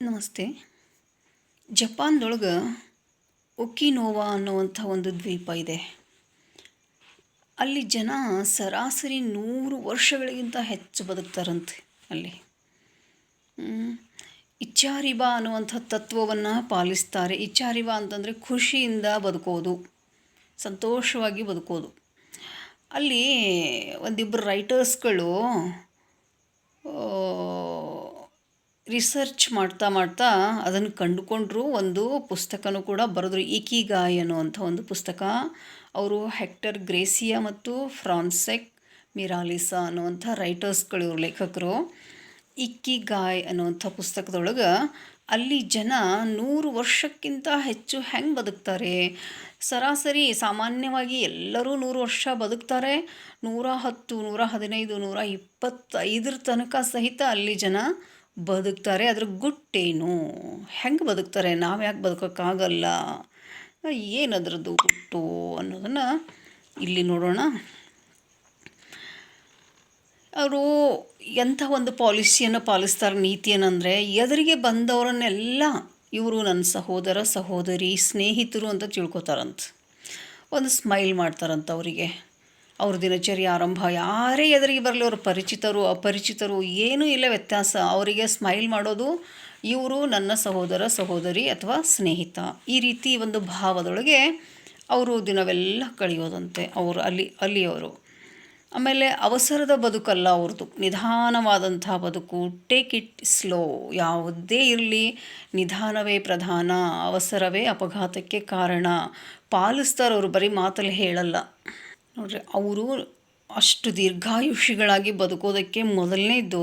ನಮಸ್ತೆ. ಜಪಾನ್ದೊಳಗೆ ಒಕಿನೋವಾ ಅನ್ನುವಂಥ ಒಂದು ದ್ವೀಪ ಇದೆ. ಅಲ್ಲಿ ಜನ ಸರಾಸರಿ ನೂರು ವರ್ಷಗಳಿಗಿಂತ ಹೆಚ್ಚು ಬದುಕ್ತಾರಂತೆ ಅಲ್ಲಿ. ಇಚ್ಛಾರಿಬ ಅನ್ನುವಂಥ ತತ್ವವನ್ನು ಪಾಲಿಸ್ತಾರೆ. ಇಚ್ಛಾರಿಬಾ ಅಂತಂದರೆ ಖುಷಿಯಿಂದ ಬದುಕೋದು, ಸಂತೋಷವಾಗಿ ಬದುಕೋದು. ಅಲ್ಲಿ ಒಂದಿಬ್ಬರು ರೈಟರ್ಸ್ಗಳು ರಿಸರ್ಚ್ ಮಾಡ್ತಾ ಮಾಡ್ತಾ ಅದನ್ನು ಕಂಡುಕೊಂಡ್ರು ಒಂದು ಪುಸ್ತಕನೂ ಕೂಡ ಬರೆದ್ರು, ಇಕಿಗಾಯ್ ಅನ್ನುವಂಥ ಒಂದು ಪುಸ್ತಕ. ಅವರು ಹೆಕ್ಟರ್ ಗ್ರೇಸಿಯಾ ಮತ್ತು ಫ್ರಾನ್ಸೆಕ್ ಮಿರಾಲಿಸಾ ಅನ್ನುವಂಥ ರೈಟರ್ಸ್ಗಳು ಲೇಖಕರು ಲೇಖಕರು. ಇಕ್ಕಿಗಾಯ್ ಅನ್ನುವಂಥ ಪುಸ್ತಕದೊಳಗೆ ಅಲ್ಲಿ ಜನ ನೂರು ವರ್ಷಕ್ಕಿಂತ ಹೆಚ್ಚು ಹೆಂಗೆ ಬದುಕ್ತಾರೆ? ಸರಾಸರಿ ಸಾಮಾನ್ಯವಾಗಿ ಎಲ್ಲರೂ ನೂರು ವರ್ಷ ಬದುಕ್ತಾರೆ. ನೂರ ಹತ್ತು, ನೂರ ಹದಿನೈದು, ನೂರ ಇಪ್ಪತ್ತೈದರ ತನಕ ಸಹಿತ ಅಲ್ಲಿ ಜನ ಬದುಕ್ತಾರೆ, ಅದ್ರ ಗುಟ್ಟೇನು? ಹೆಂಗೆ ಬದುಕ್ತಾರೆ? ನಾವು ಯಾಕೆ ಬದುಕೋಕ್ಕಾಗಲ್ಲ? ಏನದ್ರದ್ದು ಗುಟ್ಟು ಅನ್ನೋದನ್ನು ಇಲ್ಲಿ ನೋಡೋಣ. ಅವರು ಎಂಥ ಒಂದು ಪಾಲಿಸಿಯನ್ನು ಪಾಲಿಸ್ತಾರೆ ನೀತಿಯನ್ನಂದರೆ, ಎದುರಿಗೆ ಬಂದವರನ್ನೆಲ್ಲ ಇವರು ನನ್ನ ಸಹೋದರ, ಸಹೋದರಿ, ಸ್ನೇಹಿತರು ಅಂತ ತಿಳ್ಕೊತಾರಂತ. ಒಂದು ಸ್ಮೈಲ್ ಮಾಡ್ತಾರಂತ ಅವರಿಗೆ. ಅವ್ರ ದಿನಚರಿ ಆರಂಭ. ಯಾರೇ ಎದುರಿಗೆ ಬರಲಿ ಅವರು ಪರಿಚಿತರು, ಅಪರಿಚಿತರು, ಏನೂ ಇಲ್ಲ ವ್ಯತ್ಯಾಸ. ಅವರಿಗೆ ಸ್ಮೈಲ್ ಮಾಡೋದು ಇವರು ನನ್ನ ಸಹೋದರ, ಸಹೋದರಿ ಅಥವಾ ಸ್ನೇಹಿತ. ಈ ರೀತಿ ಒಂದು ಭಾವದೊಳಗೆ ಅವರು ದಿನವೆಲ್ಲ ಕಳೆಯೋದಂತೆ ಅವರು ಅಲ್ಲಿ, ಅಲ್ಲಿಯವರು. ಆಮೇಲೆ ಅವಸರದ ಬದುಕಲ್ಲ ಅವ್ರದ್ದು. ನಿಧಾನವಾದಂಥ ಬದುಕು. ಟೇಕ್ ಇಟ್ ಸ್ಲೋ ಯಾವುದೇ ಇರಲಿ, ನಿಧಾನವೇ ಪ್ರಧಾನ. ಅವಸರವೇ ಅಪಘಾತಕ್ಕೆ ಕಾರಣ. ಪಾಲಿಸ್ತಾರೆ ಅವರು ಬರೀ ಮಾತಲ್ಲಿ ಹೇಳಲ್ಲ. ನೋಡ್ರಿ, ಅವರು ಅಷ್ಟು ದೀರ್ಘಾಯುಷಿಗಳಾಗಿ ಬದುಕೋದಕ್ಕೆ ಮೊದಲನೇದು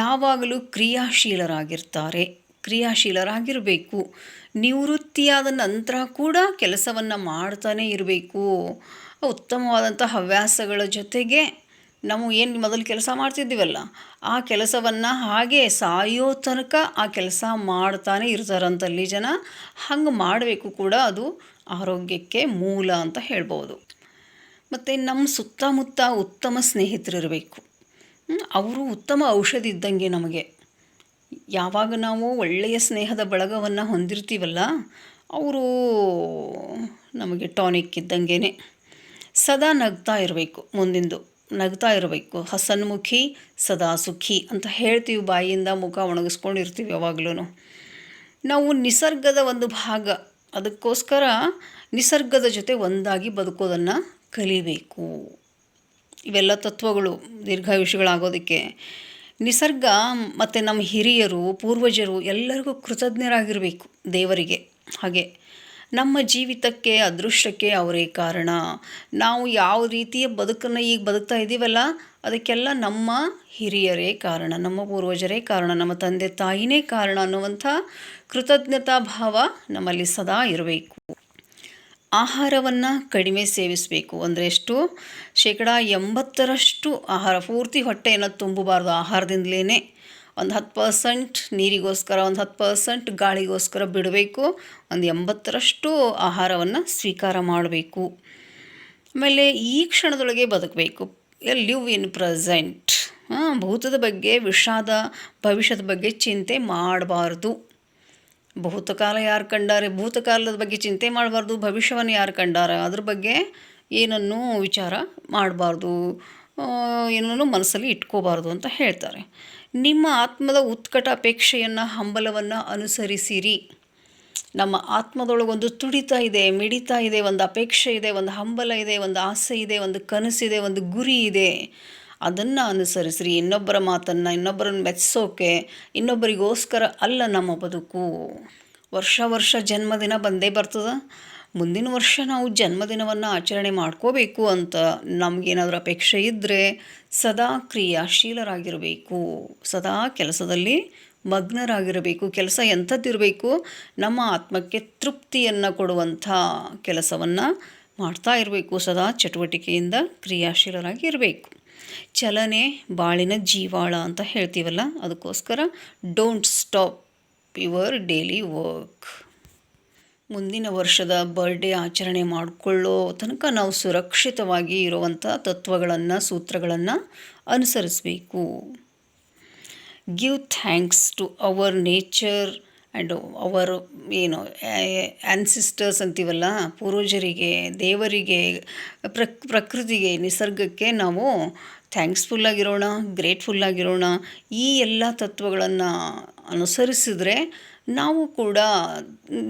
ಯಾವಾಗಲೂ ಕ್ರಿಯಾಶೀಲರಾಗಿರ್ತಾರೆ. ಕ್ರಿಯಾಶೀಲರಾಗಿರಬೇಕು. ನಿವೃತ್ತಿಯಾದ ನಂತರ ಕೂಡ ಕೆಲಸವನ್ನು ಮಾಡ್ತಾನೇ ಇರಬೇಕು. ಉತ್ತಮವಾದಂಥ ಹವ್ಯಾಸಗಳ ಜೊತೆಗೆ ನಾವು ಏನು ಮೊದಲು ಕೆಲಸ ಮಾಡ್ತಿದ್ದೀವಲ್ಲ, ಆ ಕೆಲಸವನ್ನು ಹಾಗೆ ಸಾಯೋ ತನಕ ಆ ಕೆಲಸ ಮಾಡ್ತಾನೆ ಇರ್ತಾರಂತಲ್ಲಿ ಜನ ಹಂಗೆ ಮಾಡಬೇಕು ಕೂಡ ಅದು ಆರೋಗ್ಯಕ್ಕೆ ಮೂಲ ಅಂತ ಹೇಳ್ಬೋದು ಮತ್ತು ನಮ್ಮ ಸುತ್ತಮುತ್ತ ಉತ್ತಮ ಸ್ನೇಹಿತರಿರಬೇಕು. ಅವರು ಉತ್ತಮ ಔಷಧಿ ಇದ್ದಂಗೆ ನಮಗೆ. ಯಾವಾಗ ನಾವು ಒಳ್ಳೆಯ ಸ್ನೇಹದ ಬಳಗವನ್ನು ಹೊಂದಿರ್ತೀವಲ್ಲ, ಅವರು ನಮಗೆ ಟಾನಿಕ್ ಇದ್ದಂಗೆ ಸದಾ ನಗ್ತಾ ಇರಬೇಕು ಮುಂದಿಂದು. ನಗ್ತಾ ಇರಬೇಕು. ಹಸನ್ಮುಖಿ, ಸದಾ ಸುಖಿ ಅಂತ ಹೇಳ್ತೀವಿ ಬಾಯಿಯಿಂದ ಮುಖ ಒಣಗಿಸ್ಕೊಂಡಿರ್ತೀವಿ ಯಾವಾಗಲೂ ನಾವು ನಿಸರ್ಗದ ಒಂದು ಭಾಗ. ಅದಕ್ಕೋಸ್ಕರ ನಿಸರ್ಗದ ಜೊತೆ ಒಂದಾಗಿ ಬದುಕೋದನ್ನು ಕಲಿಬೇಕು. ಇವೆಲ್ಲ ತತ್ವಗಳು ದೀರ್ಘಾಯುಷಿಗಳಾಗೋದಕ್ಕೆ. ನಿಸರ್ಗ ಮತ್ತು ನಮ್ಮ ಹಿರಿಯರು, ಪೂರ್ವಜರು ಎಲ್ಲರಿಗೂ ಕೃತಜ್ಞರಾಗಿರಬೇಕು ದೇವರಿಗೆ. ಹಾಗೆ ನಮ್ಮ ಜೀವಿತಕ್ಕೆ, ಅದೃಷ್ಟಕ್ಕೆ ಅವರೇ ಕಾರಣ. ನಾವು ಯಾವ ರೀತಿಯ ಬದುಕನ್ನು ಈಗ ಬದುಕ್ತಾ ಇದ್ದೀವಲ್ಲ, ಅದಕ್ಕೆಲ್ಲ ನಮ್ಮ ಹಿರಿಯರೇ ಕಾರಣ, ನಮ್ಮ ಪೂರ್ವಜರೇ ಕಾರಣ, ನಮ್ಮ ತಂದೆ ತಾಯಿನೇ ಕಾರಣ ಅನ್ನುವಂಥ ಕೃತಜ್ಞತಾ ಭಾವ ನಮ್ಮಲ್ಲಿ ಸದಾ ಇರಬೇಕು. ಆಹಾರವನ್ನು ಕಡಿಮೆ ಸೇವಿಸಬೇಕು. ಅಂದರೆ ಎಷ್ಟು? ಶೇಕಡ ಎಂಬತ್ತರಷ್ಟು ಆಹಾರ, ಪೂರ್ತಿ ಹೊಟ್ಟೆಯನ್ನು ತುಂಬಬಾರ್ದು ಆಹಾರದಿಂದಲೇ ಒಂದು ಹತ್ತು ಪರ್ಸೆಂಟ್ ನೀರಿಗೋಸ್ಕರ, ಒಂದು ಹತ್ತು ಪರ್ಸೆಂಟ್ ಗಾಳಿಗೋಸ್ಕರ ಬಿಡಬೇಕು. ಒಂದು ಎಂಬತ್ತರಷ್ಟು ಆಹಾರವನ್ನು ಸ್ವೀಕಾರ ಮಾಡಬೇಕು. ಆಮೇಲೆ ಈ ಕ್ಷಣದೊಳಗೆ ಬದುಕಬೇಕು. Live in present? ಭೂತದ ಬಗ್ಗೆ, ವಿಷಾದ ಭವಿಷ್ಯದ ಬಗ್ಗೆ ಚಿಂತೆ ಮಾಡಬಾರ್ದು. ಭೂತಕಾಲ ಯಾರು ಕಂಡಾರೆ? ಭೂತಕಾಲದ ಬಗ್ಗೆ ಚಿಂತೆ ಮಾಡಬಾರ್ದು, ಭವಿಷ್ಯವನ್ನು ಯಾರು ಕಂಡಾರ? ಅದ್ರ ಬಗ್ಗೆ ಏನನ್ನೂ ವಿಚಾರ ಮಾಡಬಾರ್ದು ಏನನ್ನು ಮನಸ್ಸಲ್ಲಿ ಇಟ್ಕೋಬಾರ್ದು ಅಂತ ಹೇಳ್ತಾರೆ. ನಿಮ್ಮ ಆತ್ಮದ ಉತ್ಕಟ ಅಪೇಕ್ಷೆಯನ್ನು, ಹಂಬಲವನ್ನು ಅನುಸರಿಸಿರಿ. ನಮ್ಮ ಆತ್ಮದೊಳಗೊಂದು ತುಡಿತ ಇದೆ, ಮಿಡಿತ ಇದೆ, ಒಂದು ಅಪೇಕ್ಷೆ ಇದೆ, ಒಂದು ಹಂಬಲ ಇದೆ, ಒಂದು ಆಸೆ ಇದೆ, ಒಂದು ಕನಸಿದೆ, ಒಂದು ಗುರಿ ಇದೆ. ಅದನ್ನು ಅನುಸರಿಸ್ರಿ. ಇನ್ನೊಬ್ಬರ ಮಾತನ್ನು, ಇನ್ನೊಬ್ಬರನ್ನು ಮೆಚ್ಚಿಸೋಕೆ ಇನ್ನೊಬ್ಬರಿಗೋಸ್ಕರ ಅಲ್ಲ ನಮ್ಮ ಬದುಕು. ವರ್ಷ ವರ್ಷ ಜನ್ಮದಿನ ಬಂದೇ ಬರ್ತದೆ. ಮುಂದಿನ ವರ್ಷ ನಾವು ಜನ್ಮದಿನವನ್ನು ಆಚರಣೆ ಮಾಡ್ಕೋಬೇಕು ಅಂತ ನಮಗೇನಾದರೂ ಅಪೇಕ್ಷೆ ಇದ್ದರೆ ಸದಾ ಕ್ರಿಯಾಶೀಲರಾಗಿರಬೇಕು. ಸದಾ ಕೆಲಸದಲ್ಲಿ ಮಗ್ನರಾಗಿರಬೇಕು. ಕೆಲಸ ಎಂಥದ್ದಿರಬೇಕು. ನಮ್ಮ ಆತ್ಮಕ್ಕೆ ತೃಪ್ತಿಯನ್ನು ಕೊಡುವಂಥ ಕೆಲಸವನ್ನು ಮಾಡ್ತಾ ಇರಬೇಕು. ಸದಾ ಚಟುವಟಿಕೆಯಿಂದ ಕ್ರಿಯಾಶೀಲರಾಗಿ ಇರಬೇಕು ಚಲನೆ ಬಾಳಿನ ಜೀವಾಳ ಅಂತ ಹೇಳ್ತೀವಲ್ಲ, ಅದಕ್ಕೋಸ್ಕರ don't stop your daily work ಮುಂದಿನ ವರ್ಷದ ಬರ್ಡೇ ಆಚರಣೆ ಮಾಡಿಕೊಳ್ಳೋ ತನಕ ನಾವು ಸುರಕ್ಷಿತವಾಗಿ ಇರುವಂಥ ತತ್ವಗಳನ್ನು, ಸೂತ್ರಗಳನ್ನು ಅನುಸರಿಸಬೇಕು. Give thanks to our nature and our ಏನು ಆ್ಯನ್ಸಿಸ್ಟರ್ಸ್ ಅಂತೀವಲ್ಲ, ಪೂರ್ವಜರಿಗೆ, ದೇವರಿಗೆ, ಪ್ರಕ್, ಪ್ರಕೃತಿಗೆ, ನಿಸರ್ಗಕ್ಕೆ ನಾವು ಥ್ಯಾಂಕ್ಸ್ಫುಲ್ಲಾಗಿರೋಣ ಗ್ರೇಟ್ಫುಲ್ಲಾಗಿರೋಣ ಈ ಎಲ್ಲ ತತ್ವಗಳನ್ನು ಅನುಸರಿಸಿದರೆ ನಾವು ಕೂಡ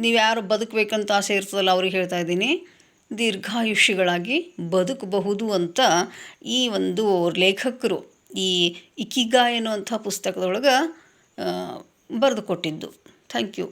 ನೀವು ಯಾರು ಬದುಕಬೇಕಂತ ಆಸೆ ಇರ್ತದಲ್ಲ ಅವ್ರಿಗೆ ಹೇಳ್ತಾ ಇದ್ದೀನಿ ದೀರ್ಘಾಯುಷಿಗಳಾಗಿ ಬದುಕಬಹುದು ಅಂತ ಈ ಒಂದು ಲೇಖಕರು ಈ ಇಕಿಗಾ ಎನ್ನುವಂಥ ಪುಸ್ತಕದೊಳಗೆ ಬರೆದು ಕೊಟ್ಟಿದ್ದು. Thank you.